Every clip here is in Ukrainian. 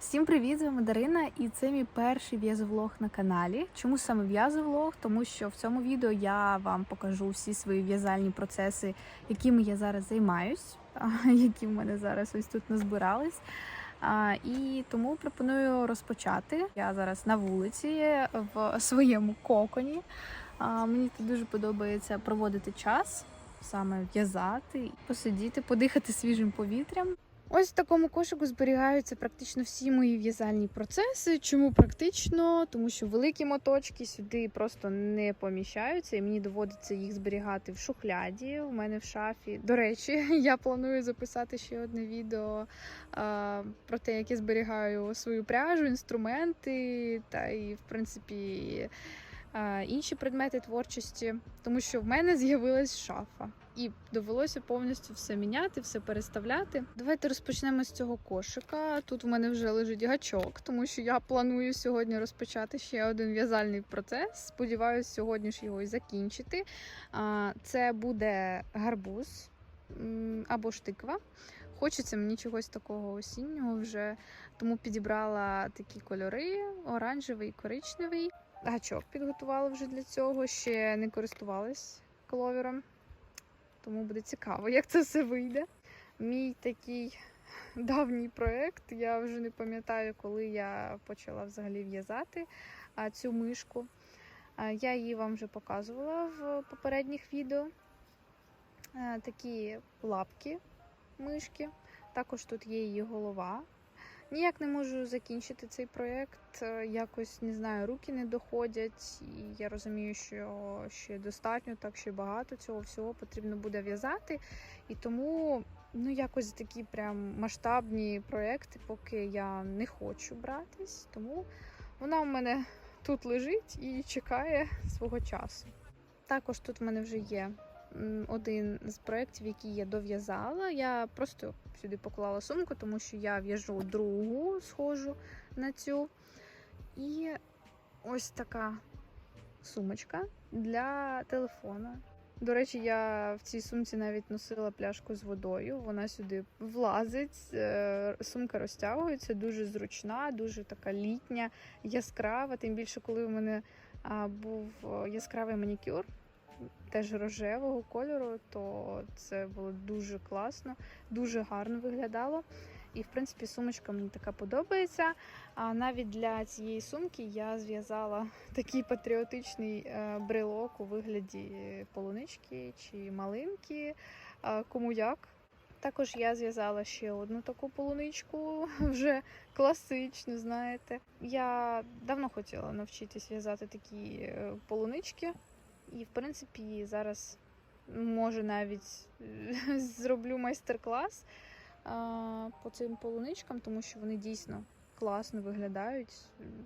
Всім привіт, з вами Дарина, і це мій перший в'язовлог на каналі. Чому саме в'язовлог? Тому що в цьому відео я вам покажу всі свої в'язальні процеси, якими я зараз займаюсь, які в мене зараз ось тут назбирались. І тому пропоную розпочати. Я зараз на вулиці в своєму коконі. Мені тут дуже подобається проводити час, саме в'язати, посидіти, подихати свіжим повітрям. Ось в такому кошику зберігаються практично всі мої в'язальні процеси. Чому практично? Тому що великі моточки сюди просто не поміщаються, і мені доводиться їх зберігати в шухляді. У мене в шафі. До речі, я планую записати ще одне відео а, про те, як я зберігаю свою пряжу, інструменти та і, в принципі, а, інші предмети творчості, тому що в мене з'явилась шафа. І довелося повністю все міняти, все переставляти. Давайте розпочнемо з цього кошика. Тут в мене вже лежить гачок, тому що я планую сьогодні розпочати ще один в'язальний процес. Сподіваюсь, сьогодні ж його і закінчити. Це буде гарбуз або ж тиква. Хочеться мені чогось такого осіннього вже, тому підібрала такі кольори: оранжевий коричневий. Гачок підготувала вже для цього, ще не користувалась кловером тому буде цікаво, як це все вийде. Мій такий давній проєкт. Я вже не пам'ятаю, коли я почала взагалі в'язати цю мишку. Я її вам вже показувала в попередніх відео. Такі лапки мишки. Також тут є її голова. Ніяк не можу закінчити цей проєкт. Е, Якось не знаю, руки не доходять, і я розумію, що ще достатньо, так ще багато цього всього потрібно буде в'язати. І тому ну якось такі прям масштабні проєкти, поки я не хочу братись. Тому вона в мене тут лежить і чекає свого часу. Також тут в мене вже є один з проєктів, який я дов'язала. Я просто сюди поклала сумку, тому що я в'яжу другу, схожу на цю. І ось така сумочка для телефона. До речі, я в цій сумці навіть носила пляшку з водою. Вона сюди влазить, е, сумка розтягується, дуже зручна, дуже така літня, яскрава. Тим більше, коли у мене був е, яскравий манікюр, теж рожевого кольору, то це було дуже класно, дуже гарно виглядало. І, в принципі, сумочка мені така подобається. А навіть для цієї сумки я зв'язала такий патріотичний е, брелок у вигляді полунички чи малинки, е, кому як. Також я зв'язала ще одну таку полуничку, вже класичну, знаєте. Я давно хотіла навчитись в'язати такі е, полунички. І, в принципі, зараз може навіть е, зроблю майстер-клас по цим полуничкам, тому що вони дійсно класно виглядають,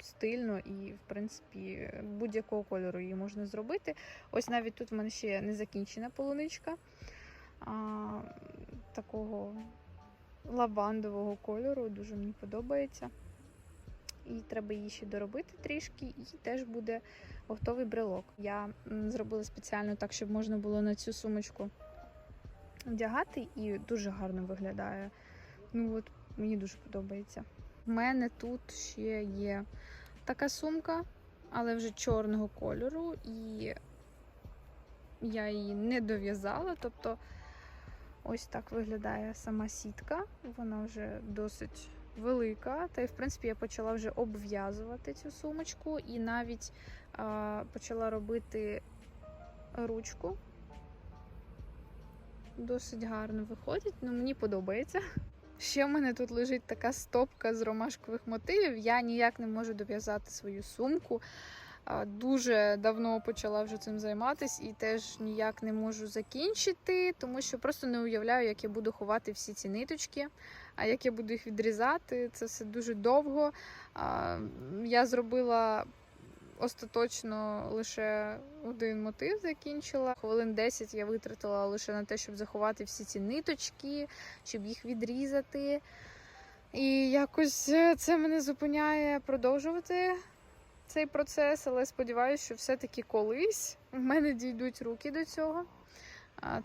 стильно і, в принципі, будь-якого кольору її можна зробити. Ось навіть тут в мене ще не закінчена полуничка а, такого лавандового кольору, дуже мені подобається. І треба її ще доробити трішки, і теж буде готовий брелок. Я зробила спеціально так, щоб можна було на цю сумочку вдягати, і дуже гарно виглядає. Ну от мені дуже подобається. У мене тут ще є така сумка, але вже чорного кольору, і я її не дов'язала. Тобто ось так виглядає сама сітка. Вона вже досить велика. Та й в принципі я почала вже обв'язувати цю сумочку і навіть а, почала робити ручку. Досить гарно виходить, ну мені подобається. Ще в мене тут лежить така стопка з ромашкових мотивів. Я ніяк не можу дов'язати свою сумку. Дуже давно почала вже цим займатися і теж ніяк не можу закінчити, тому що просто не уявляю, як я буду ховати всі ці ниточки, а як я буду їх відрізати. Це все дуже довго. Я зробила остаточно лише один мотив закінчила. Хвилин 10 я витратила лише на те, щоб заховати всі ці ниточки, щоб їх відрізати. І якось е, це мене зупиняє продовжувати цей процес, але сподіваюся, що все-таки колись в мене дійдуть руки до цього.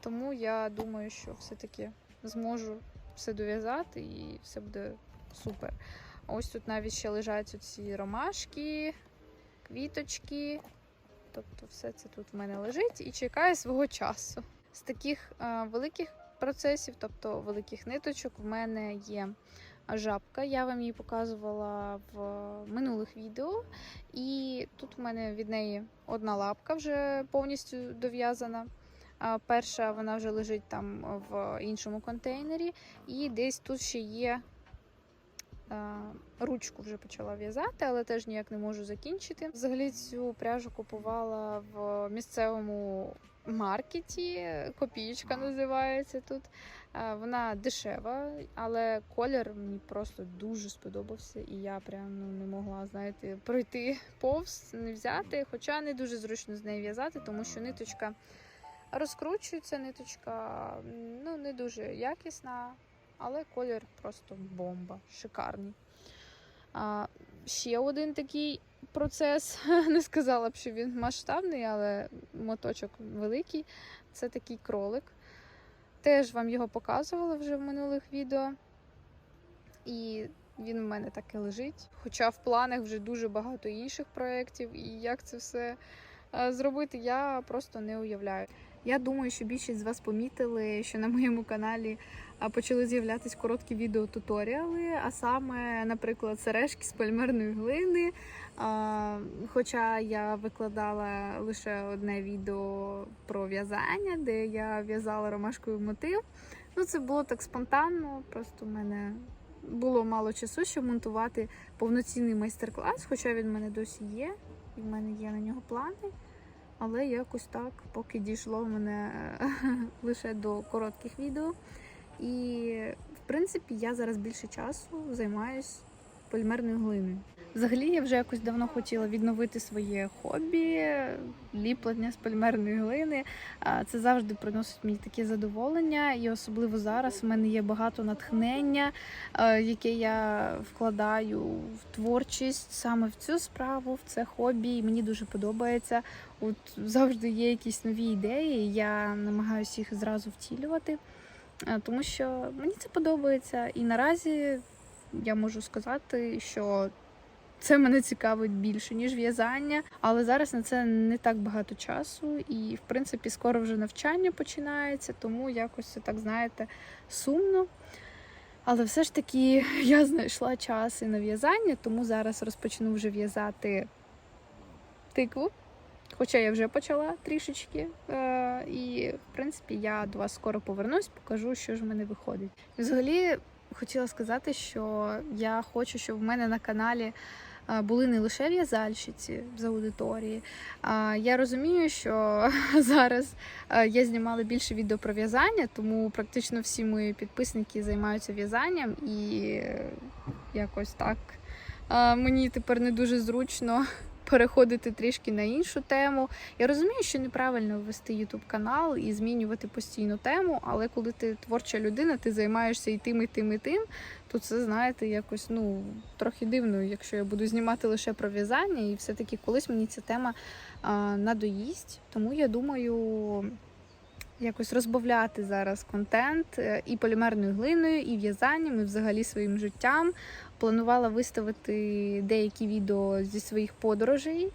Тому я думаю, що все-таки зможу все дов'язати і все буде супер. Ось тут навіть ще лежать ці ромашки, квіточки. Тобто, все це тут в мене лежить і чекає свого часу. З таких е, великих процесів, тобто великих ниточок, в мене є жабка. Я вам її показувала в минулих відео. І тут в мене від неї одна лапка вже повністю дов'язана. Перша вона вже лежить там в іншому контейнері, і десь тут ще є ручку вже почала в'язати, але теж ніяк не можу закінчити. Взагалі цю пряжу купувала в місцевому маркеті. Копієчка називається тут. Вона дешева, але колір мені просто дуже сподобався, і я прям ну, не могла, знаєте, пройти повз, не взяти. Хоча не дуже зручно з нею в'язати, тому що ниточка розкручується, ниточка ну, не дуже якісна, але колір просто бомба, шикарний. А, ще один такий процес. Не сказала б, що він масштабний, але моточок великий. Це такий кролик. Теж вам його показувала вже в минулих відео. І він в мене так і лежить. Хоча в планах вже дуже багато інших проєктів, і як це все е, зробити, я просто не уявляю. Я думаю, що більшість з вас помітили, що на моєму каналі почали з'являтися короткі відеотуторіали, а саме, наприклад, сережки з полімерної глини. Хоча я викладала лише одне відео про в'язання, де я в'язала ромашковий мотив. Ну, це було так спонтанно, просто в мене було мало часу, щоб монтувати повноцінний майстер-клас, хоча він в мене досі є, і в мене є на нього плани. Але якось так, поки дійшло мене лише до коротких відео. І, в принципі, я зараз більше часу займаюсь полімерною глиною. Взагалі, я вже якось давно хотіла відновити своє хобі, ліплення з полімерної глини. Це завжди приносить мені таке задоволення, і особливо зараз в мене є багато натхнення, е, яке я вкладаю в творчість саме в цю справу, в це хобі. І мені дуже подобається. От завжди є якісь нові ідеї, я намагаюся їх зразу втілювати, е, тому що мені це подобається. І наразі я можу сказати, що це мене цікавить більше, ніж в'язання, але зараз на це не так багато часу, і в принципі скоро вже навчання починається, тому якось це так знаєте сумно. Але все ж таки я знайшла час і на в'язання, тому зараз розпочну вже в'язати тикву. Хоча я вже почала трішечки. Е, і, в принципі, я до вас скоро повернусь, покажу, що ж в мене виходить. Взагалі, хотіла сказати, що я хочу, щоб в мене на каналі е, були не лише в'язальщиці з аудиторії. Я розумію, що зараз е, я знімала більше відео про в'язання, тому практично всі мої підписники займаються в'язанням і е, якось так мені тепер не дуже зручно переходити трішки на іншу тему. Я розумію, що неправильно вести YouTube канал і змінювати постійну тему, але коли ти творча людина, ти займаєшся і тим, і тим, і тим, то це, знаєте, якось ну трохи дивно, якщо я буду знімати лише про в'язання, і все-таки колись мені ця тема а, надоїсть. Тому я думаю. Якось розбавляти зараз контент е, і полімерною глиною, і в'язанням, і взагалі своїм життям. Планувала виставити деякі відео зі своїх подорожей,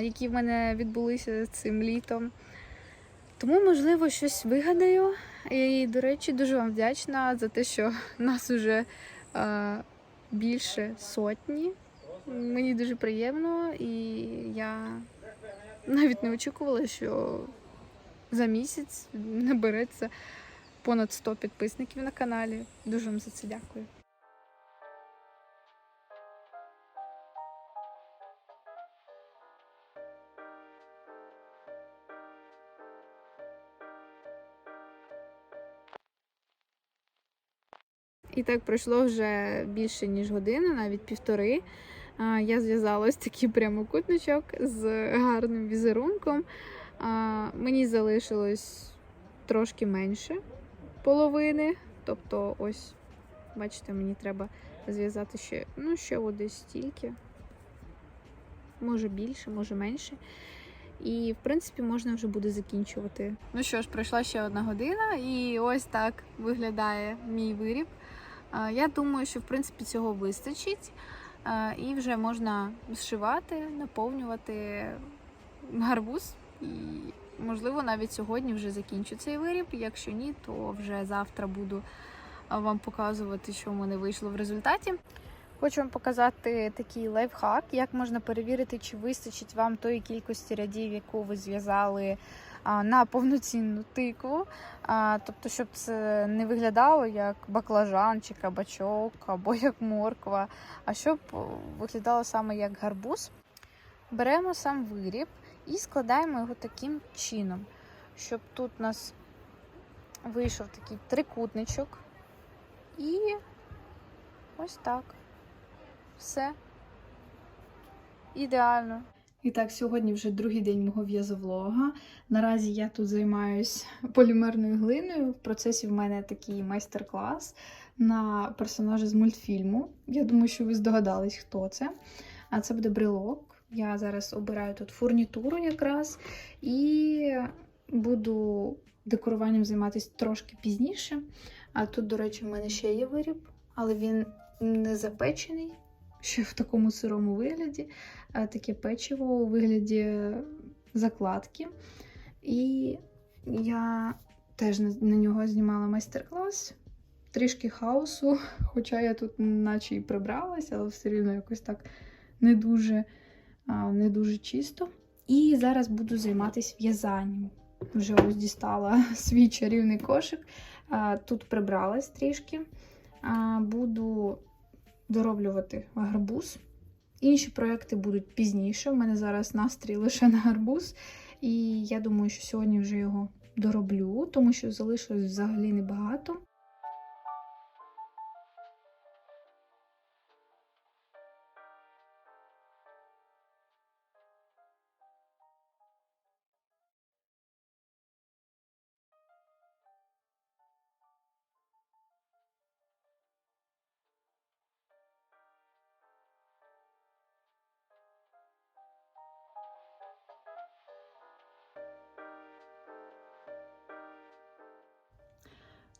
які в мене відбулися цим літом. Тому, можливо, щось вигадаю. І, до речі, дуже вам вдячна за те, що нас уже більше сотні. Мені дуже приємно, і я навіть не очікувала, що за місяць набереться понад 100 підписників на каналі. Дуже вам за це дякую. І так пройшло вже більше ніж година, навіть півтори. Я зв'язала ось такий прямокутничок з гарним візерунком. Мені залишилось трошки менше половини. Тобто, ось, бачите, мені треба зв'язати ще, ну, ще десь стільки. Може більше, може менше. І, в принципі, можна вже буде закінчувати. Ну що ж, пройшла ще одна година, і ось так виглядає мій виріб. Я думаю, що в принципі цього вистачить, і вже можна зшивати, наповнювати гарбуз. І, можливо, навіть сьогодні вже закінчу цей виріб. Якщо ні, то вже завтра буду вам показувати, що в мене вийшло в результаті. Хочу вам показати такий лайфхак, як можна перевірити, чи вистачить вам тої кількості рядів, яку ви зв'язали на повноцінну тикву. Тобто, щоб це не виглядало як баклажан чи кабачок, або як морква, а щоб виглядало саме як гарбуз. Беремо сам виріб і складаємо його таким чином, щоб тут у нас вийшов такий трикутничок. І ось так. Все. Ідеально. І так, сьогодні вже другий день мого в'язовлога. Наразі я тут займаюсь полімерною глиною. В процесі в мене такий майстер-клас на персонажа з мультфільму. Я думаю, що ви здогадались, хто це. А це буде брелок. Я зараз обираю тут фурнітуру якраз і буду декоруванням займатися трошки пізніше. А тут, до речі, в мене ще є виріб, але він не запечений, ще в такому сирому вигляді. Таке печиво у вигляді закладки. І я теж на нього знімала майстер-клас. Трішки хаосу, хоча я тут наче і прибралася, але все рівно якось так не дуже, не дуже чисто. І зараз буду займатися в'язанням. Вже ось дістала свій чарівний кошик. Тут прибралась трішки. Буду дороблювати гарбуз. Інші проекти будуть пізніше. У мене зараз настрій лише на гарбуз. І я думаю, що сьогодні вже його дороблю, тому що залишилось взагалі небагато.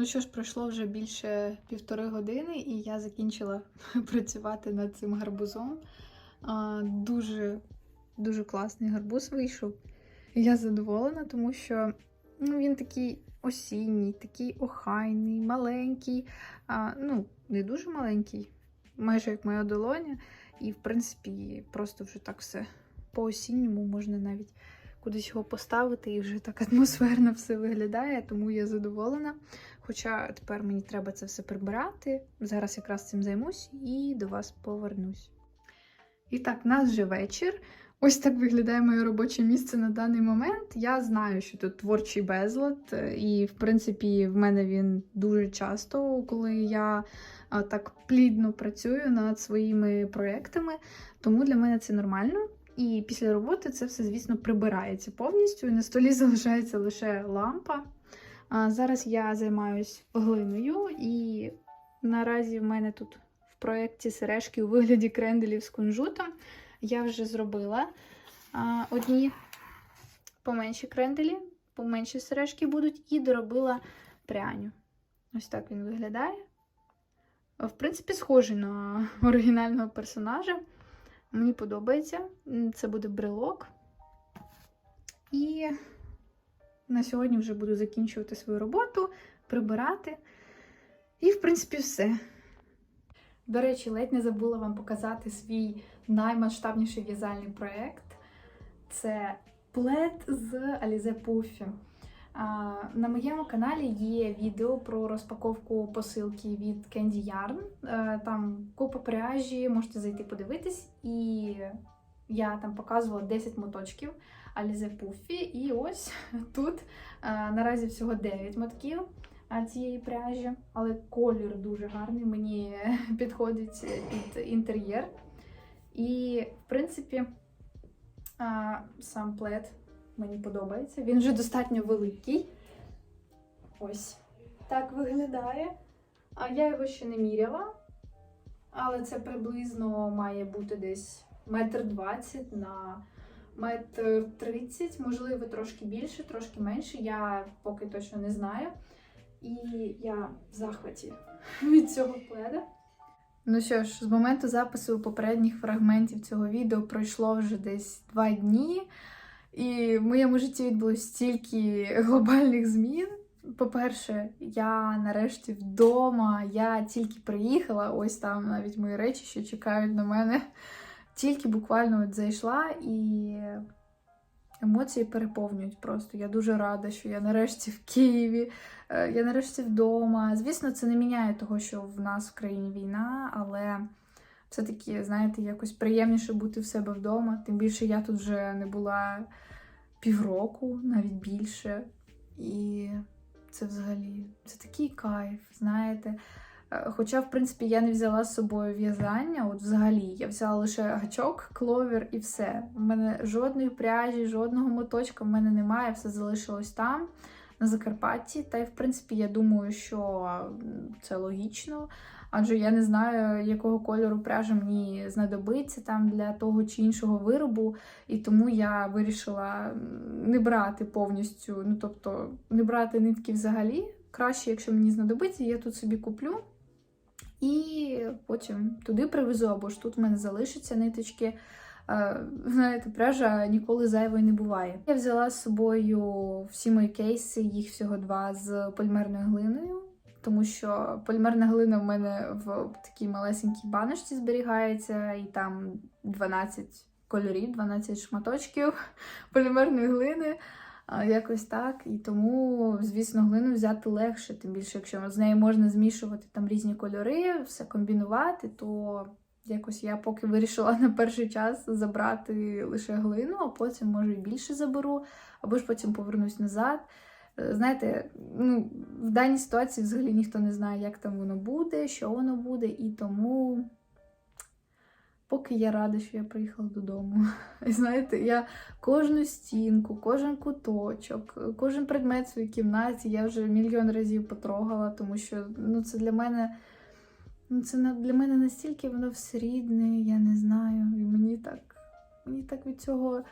Ну що ж, пройшло вже більше півтори години, і я закінчила працювати над цим гарбузом. Дуже дуже класний гарбуз вийшов. Я задоволена, тому що ну, він такий осінній, такий охайний, маленький. А, Ну, не дуже маленький, майже як моя долоня. І, в принципі, просто вже так все по-осінньому можна навіть кудись його поставити, і вже так атмосферно все виглядає, тому я задоволена. Хоча тепер мені треба це все прибирати. Зараз якраз цим займусь і до вас повернусь. І так, в нас вже вечір. Ось так виглядає моє робоче місце на даний момент. Я знаю, що тут творчий безлад, і, в принципі, в мене він дуже часто, коли я так плідно працюю над своїми проєктами. Тому для мене це нормально. І після роботи це все, звісно, прибирається повністю. І на столі залишається лише лампа. А зараз я займаюсь глиною, і наразі в мене тут в проєкті сережки у вигляді кренделів з кунжутом. Я вже зробила а, одні поменші кренделі, поменші сережки будуть, і доробила пряню. Ось так він виглядає. В принципі, схожий на оригінального персонажа. Мені подобається. Це буде брелок. І на сьогодні вже буду закінчувати свою роботу, прибирати. І, в принципі, все. До речі, ледь не забула вам показати свій наймасштабніший в'язальний проєкт. Це плед з Alize Puffy. На моєму каналі є відео про розпаковку посилки від Candy Yarn. Е, Там купа пряжі, можете зайти подивитись. І я там показувала 10 моточків Alize Puffy. І ось тут е, наразі всього 9 мотків цієї пряжі, але колір дуже гарний, мені підходить під інтер'єр. І, в принципі, сам плед мені подобається. Він вже достатньо великий. Ось так виглядає. А я його ще не міряла, але це приблизно має бути десь метр двадцять на метр тридцять, можливо, трошки більше, трошки менше. Я поки точно не знаю. І я в захваті від цього пледа. Ну що ж, з моменту запису попередніх фрагментів цього відео пройшло вже десь два дні, і в моєму житті відбулось стільки глобальних змін. По-перше, я нарешті вдома, я тільки приїхала, ось там навіть мої речі, що чекають на мене. Тільки буквально от зайшла і емоції переповнюють просто. Я дуже рада, що я нарешті в Києві, е, я нарешті вдома. Звісно, це не міняє того, що в нас в країні війна, але все-таки, знаєте, якось приємніше бути в себе вдома. Тим більше я тут вже не була півроку, навіть більше. І це взагалі це такий кайф, знаєте. Е, Хоча, в принципі, я не взяла з собою в'язання, от взагалі, я взяла лише гачок, кловер і все. У мене жодної пряжі, жодного моточка в мене немає, все залишилось там, на Закарпатті. Та й, в принципі, я думаю, що це логічно, адже я не знаю, якого кольору пряжа мені знадобиться там для того чи іншого виробу. І тому я вирішила не брати повністю, ну тобто не брати нитки взагалі. Краще, якщо мені знадобиться, я тут собі куплю. І потім туди привезу, або ж тут в мене залишаться ниточки. Е, Знаєте, пряжа ніколи зайвої не буває. Я взяла з собою всі мої кейси, їх всього два з полімерною глиною, тому що полімерна глина в мене в такій малесенькій баночці зберігається, і там 12 кольорів, 12 шматочків полімерної глини. Якось так. І тому, звісно, глину взяти легше, тим більше, якщо з нею можна змішувати там різні кольори, все комбінувати, то якось я поки вирішила на перший час забрати лише глину, а потім, може, і більше заберу, або ж потім повернусь назад. Е, Знаєте, ну, в даній ситуації взагалі ніхто не знає, як там воно буде, що воно буде, і тому. Поки я рада, що я приїхала додому. І знаєте, я кожну стінку, кожен куточок, кожен предмет в своїй кімнаті я вже мільйон разів потрогала, тому що ну, це для мене. Ну, це для мене настільки воно все рідне, я не знаю. І мені так, мені так від цього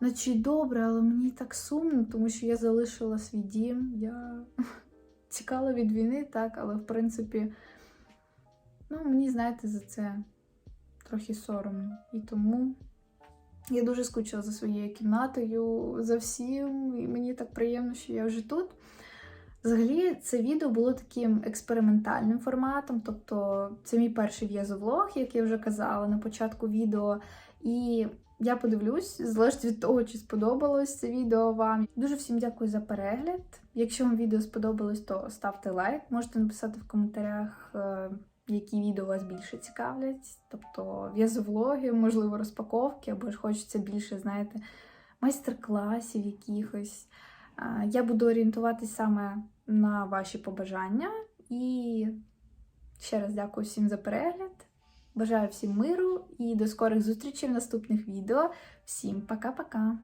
наче добре, але мені так сумно, тому що я залишила свій дім. Я тікала від війни, так, але в принципі, ну, мені, знаєте, за це трохи соромно. І тому я дуже скучила за своєю кімнатою, за всім, і мені так приємно, що я вже тут. Взагалі, це відео було таким експериментальним форматом, тобто це мій перший в'язовлог, як я вже казала на початку відео. І я подивлюсь, залежить від того, чи сподобалось це відео вам. Дуже всім дякую за перегляд. Якщо вам відео сподобалось, то ставте лайк. Можете написати в коментарях, е, які відео вас більше цікавлять. Тобто в'язовлоги, можливо, розпаковки, або ж хочеться більше, знаєте, майстер-класів якихось. Я буду орієнтуватись саме на ваші побажання. І ще раз дякую всім за перегляд. Бажаю всім миру і до скорих зустрічей в наступних відео. Всім пока-пока!